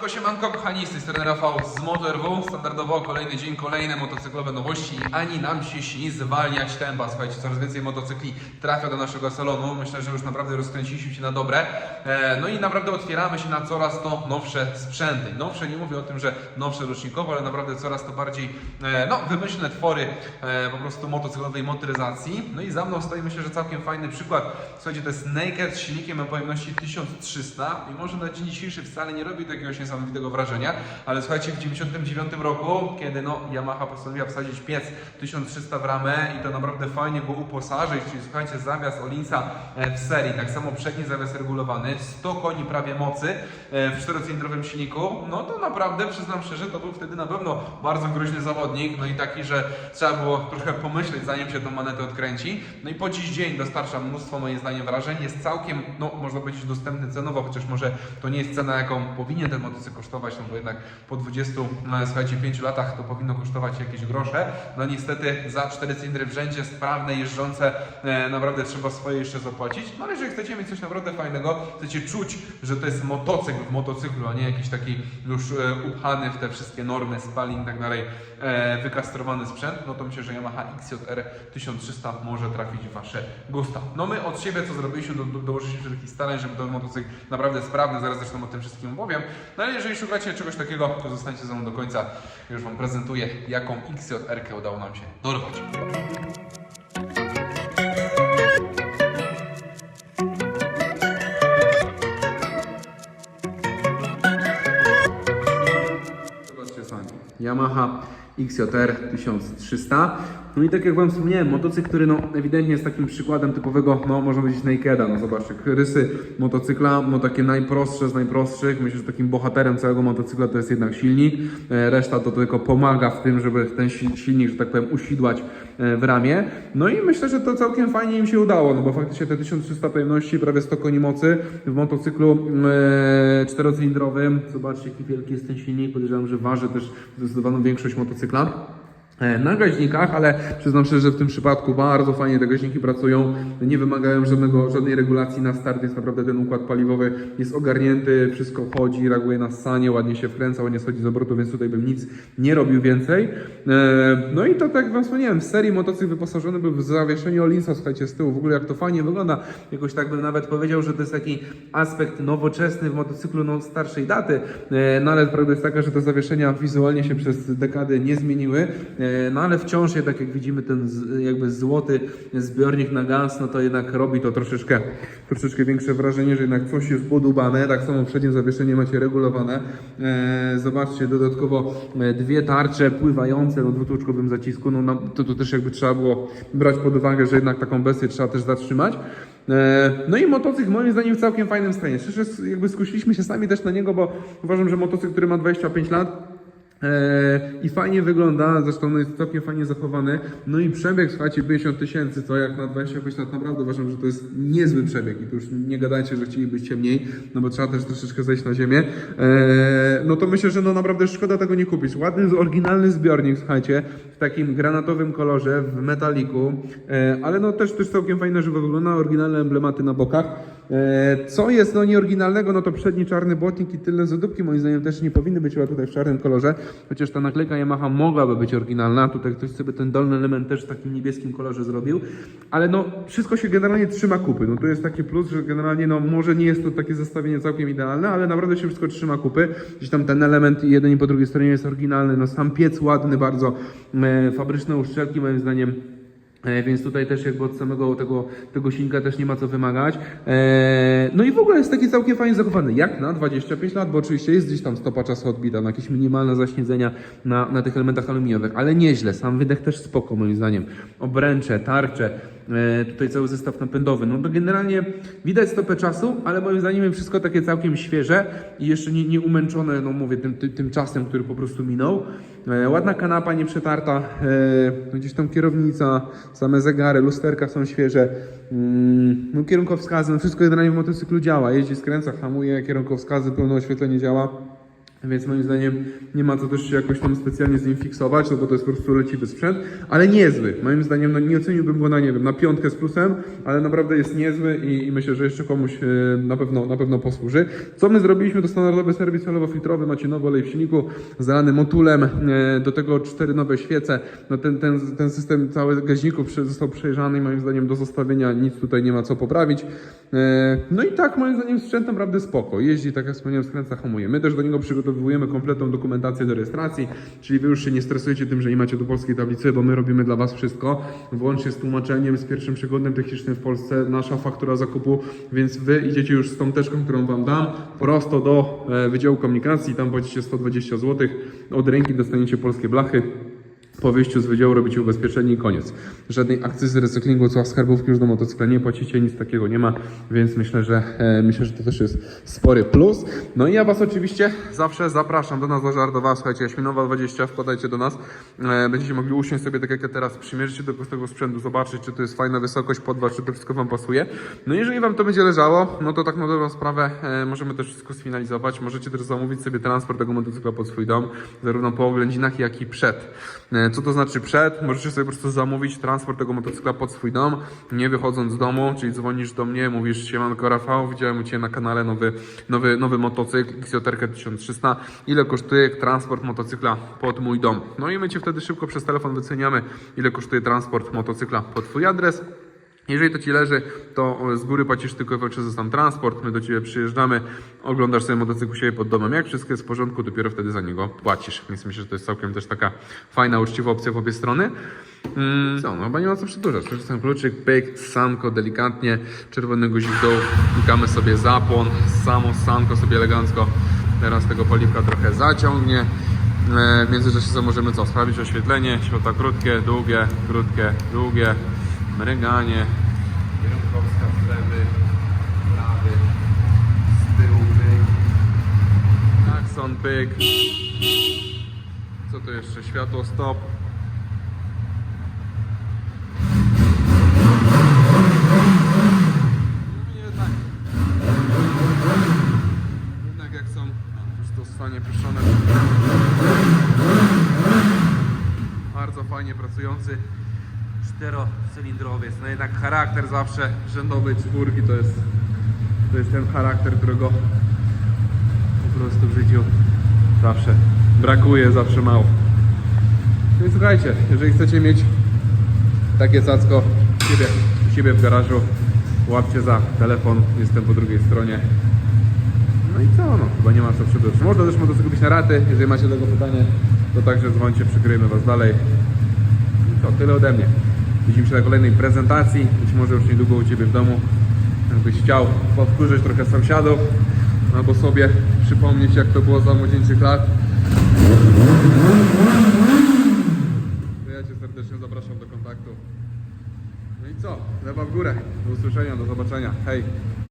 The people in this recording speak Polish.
Siemanko, siemanko kochani, z tej strony Rafał z MotorW. Standardowo kolejny dzień, kolejne motocyklowe nowości. Ani nam się śni zwalniać tempa. Słuchajcie, coraz więcej motocykli trafia do naszego salonu. Myślę, że już naprawdę rozkręciliśmy się na dobre. E, no i naprawdę otwieramy się na coraz to nowsze sprzęty. Nowsze, nie mówię o tym, że nowsze rocznikowo, ale naprawdę coraz to bardziej e, no, wymyślne twory e, po prostu motocyklowej motoryzacji. No i za mną stoi myślę, że całkiem fajny przykład. Słuchajcie, to jest Naked z silnikiem o pojemności 1300 i może na dzień dzisiejszy wcale nie robi to jakiegoś niesamowitego wrażenia, ale słuchajcie, w 99 roku, kiedy no, Yamaha postanowiła wsadzić piec 1300 w ramę i to naprawdę fajnie go uposażyć, czyli słuchajcie, zawias Olinsa e, w serii, tak samo przedni zawias regulowany, 100 koni prawie mocy e, w czterocylindrowym silniku, no to naprawdę, przyznam szczerze, to był wtedy na pewno bardzo groźny zawodnik, no i taki, że trzeba było trochę pomyśleć, zanim się tą manetę odkręci. No i po dziś dzień dostarcza mnóstwo, moim zdaniem, wrażeń, jest całkiem, no można powiedzieć, dostępny cenowo, chociaż może to nie jest cena, jaką powinien ten motocykl kosztować, no bo jednak po 20, no, słuchajcie, 5 latach to powinno kosztować jakieś grosze. No niestety za 4 cylindry w rzędzie, sprawne, jeżdżące, e, naprawdę trzeba swoje jeszcze zapłacić. No ale jeżeli chcecie mieć coś naprawdę fajnego, chcecie czuć, że to jest motocykl w motocyklu, a nie jakiś taki już e, upchany w te wszystkie normy, spalin i tak dalej, e, wykastrowany sprzęt, no to myślę, że Yamaha XJR 1300 może trafić w Wasze gusta. No my od siebie co zrobiliśmy, do, do, dołożyliśmy wszelkich starań, żeby ten motocykl naprawdę sprawny, zaraz zresztą o tym wszystkim opowiem. No ale jeżeli szukacie czegoś takiego, to zostańcie ze mną do końca. Już Wam prezentuję, jaką XJR udało nam się dorwać. Yamaha XJR 1300. No i tak jak Wam wspomniałem, motocykl, który no ewidentnie jest takim przykładem typowego, no można powiedzieć nakeda, no zobaczcie, rysy motocykla, no takie najprostsze z najprostszych, myślę, że takim bohaterem całego motocykla to jest jednak silnik, E, reszta to tylko pomaga w tym, żeby ten si- silnik, że tak powiem, usidłać e, w ramię. No i myślę, że to całkiem fajnie im się udało, no bo faktycznie te 1300 pojemności, prawie 100 koni mocy w motocyklu e, czterocylindrowym. Zobaczcie, jaki wielki jest ten silnik. Podejrzewam, że waży też zdecydowaną większość motocykla na gaźnikach, ale przyznam szczerze, że w tym przypadku bardzo fajnie te gaźniki pracują, nie wymagają żadnego, żadnej regulacji na start, więc naprawdę ten układ paliwowy jest ogarnięty, wszystko chodzi, reaguje na ssanie, ładnie się wkręca, ładnie schodzi z obrotu, więc tutaj bym nic nie robił więcej. E, No i to tak wam wspomniałem, w serii motocykl wyposażony był w zawieszenie Olinsa, słuchajcie, z tyłu, w ogóle jak to fajnie wygląda, jakoś tak bym nawet powiedział, że to jest taki aspekt nowoczesny w motocyklu no, starszej daty, E, no ale prawda jest taka, że te zawieszenia wizualnie się przez dekady nie zmieniły, E, no ale wciąż jednak jak widzimy ten jakby złoty zbiornik na gaz, no to jednak robi to troszeczkę, troszeczkę większe wrażenie, że jednak coś jest podubane, tak samo przednie zawieszenie macie regulowane. E, zobaczcie, dodatkowo e, dwie tarcze pływające na dwutłuczkowym zacisku, no na, to, to też jakby trzeba było brać pod uwagę, że jednak taką bestię trzeba też zatrzymać. E, No i motocykl moim zdaniem w całkiem fajnym stanie. Szczerze jakby skusiliśmy się sami też na niego, bo uważam, że motocykl, który ma 25 lat, I fajnie wygląda, zresztą jest całkiem fajnie zachowany. No i przebieg, słuchajcie, 50 tysięcy, co jak na 25 lat naprawdę uważam, że to jest niezły przebieg. I tu już nie gadajcie, że chcielibyście mniej, no bo trzeba też troszeczkę zejść na ziemię. Eee, no to myślę, że no naprawdę szkoda tego nie kupić. Ładny, oryginalny zbiornik, słuchajcie, w takim granatowym kolorze, w metaliku, eee, ale no też, też całkiem fajne, że wygląda, oryginalne emblematy na bokach. Eee, Co jest no nieoryginalnego, no to przedni czarny błotnik i tylne zadupki moim zdaniem też nie powinny być chyba tutaj w czarnym kolorze, chociaż ta naklejka Yamaha mogłaby być oryginalna, tutaj ktoś sobie ten dolny element też w takim niebieskim kolorze zrobił, ale no wszystko się generalnie trzyma kupy, no to jest taki plus, że generalnie no może nie jest to takie zestawienie całkiem idealne, ale naprawdę się wszystko trzyma kupy, gdzieś tam ten element jeden i po drugiej stronie jest oryginalny, no sam piec ładny bardzo, e, fabryczne uszczelki moim zdaniem E, Więc tutaj też jakby od samego tego, tego silnika też nie ma co wymagać. E, No i w ogóle jest taki całkiem fajnie zachowany, jak na 25 lat, bo oczywiście jest gdzieś tam stopa czasu odbita, na jakieś minimalne zaśniedzenia na, na tych elementach aluminiowych, ale nieźle, sam wydech też spoko moim zdaniem. Obręcze, tarcze, e, tutaj cały zestaw napędowy, no to generalnie widać stopę czasu, ale moim zdaniem wszystko takie całkiem świeże i jeszcze nie, nie umęczone, no mówię, tym, tym, tym czasem, który po prostu minął. E, Ładna kanapa, nieprzetarta, e, gdzieś tam kierownica, same zegary, lusterka są świeże, mm, no kierunkowskazy, no wszystko generalnie w motocyklu działa, jeździ, skręca, hamuje, kierunkowskazy, pełne oświetlenie działa. Więc moim zdaniem nie ma co też się jakoś tam specjalnie z nim fiksować, no bo to jest po prostu leciwy sprzęt, ale niezły. Moim zdaniem no nie oceniłbym go na, nie wiem, na piątkę z plusem, ale naprawdę jest niezły i, i myślę, że jeszcze komuś e, na pewno, na pewno posłuży. Co my zrobiliśmy? To standardowy serwis olewo-filtrowy, macie nowy olej w silniku, zalany motulem, e, do tego cztery nowe świece. No ten, ten, ten system cały gaźników został przejrzany i moim zdaniem do zostawienia nic tutaj nie ma co poprawić. E, No i tak moim zdaniem sprzęt naprawdę spoko. Jeździ, tak jak wspomniałem, skręca, hamuje. My też do niego przygotowujemy kompletną dokumentację do rejestracji, czyli wy już się nie stresujecie tym, że nie macie do polskiej tablicy, bo my robimy dla was wszystko, włącznie z tłumaczeniem, z pierwszym przeglądem technicznym w Polsce, nasza faktura zakupu, więc wy idziecie już z tą teczką, którą wam dam, prosto do e, Wydziału Komunikacji, tam płacicie 120 zł, od ręki dostaniecie polskie blachy, po wyjściu z wydziału robicie ubezpieczenie i koniec. Żadnej akcyzy recyklingu, co skarbówki już do motocykla nie płacicie, nic takiego nie ma, więc myślę, że e, myślę, że to też jest spory plus. No i ja Was oczywiście zawsze zapraszam do nas do Żardowa, słuchajcie, Jaśminowa 20, wpadajcie do nas, e, będziecie mogli usiąść sobie tak jak ja teraz, przymierzyć się do tego sprzętu, zobaczyć, czy to jest fajna wysokość, podwa, czy to wszystko Wam pasuje. No i jeżeli Wam to będzie leżało, no to tak na dobrą sprawę e, możemy też wszystko sfinalizować, możecie też zamówić sobie transport tego motocykla pod swój dom, zarówno po oględzinach, jak i przed. Co to znaczy przed? Możecie sobie po prostu zamówić transport tego motocykla pod swój dom, nie wychodząc z domu, czyli dzwonisz do mnie, mówisz siemanko Rafał, widziałem u Ciebie na kanale nowy, nowy, nowy motocykl XJR 1300, ile kosztuje transport motocykla pod mój dom? No i my Cię wtedy szybko przez telefon wyceniamy, ile kosztuje transport motocykla pod Twój adres, jeżeli to Ci leży, to z góry płacisz tylko i wyłącznie sam transport, my do Ciebie przyjeżdżamy, oglądasz sobie motocykl u siebie pod domem, jak wszystko jest w porządku, dopiero wtedy za niego płacisz. Więc myślę, że to jest całkiem też taka fajna, uczciwa opcja w obie strony. Mm, co, no chyba nie ma co przedłużać. Przeczytam kluczyk, pyk, sanko, delikatnie, czerwony guzik dół, klikamy sobie zapłon, samo sanko sobie elegancko, teraz tego poliwka trochę zaciągnie. E, W międzyczasie możemy co? Sprawdzić oświetlenie, światła krótkie, długie, krótkie, długie, mryganie, kierunkowskaz lewy, prawy, z tyłu pyk, akson pyk, co to jeszcze? Światło stop. No stanie pyszone. Bardzo fajnie pracujący czterocylindrowiec. No jednak charakter zawsze rzędowej czwórki to jest, to jest ten charakter, którego po prostu w życiu zawsze brakuje, zawsze mało. No i słuchajcie, jeżeli chcecie mieć takie cacko u siebie, u siebie w garażu, łapcie za telefon, jestem po drugiej stronie. No i co, no, chyba nie ma co przedłużać. Można też motocykl kupić na raty, jeżeli macie tego pytanie, to także dzwońcie, przykryjemy Was dalej. I to tyle ode mnie. Widzimy się na kolejnej prezentacji, być może już niedługo u Ciebie w domu. Jakbyś chciał podkurzyć trochę sąsiadów, albo sobie przypomnieć jak to było za młodzieńczych lat. Ja Cię serdecznie zapraszam do kontaktu. No i co? Lewa w górę. Do usłyszenia, do zobaczenia. Hej!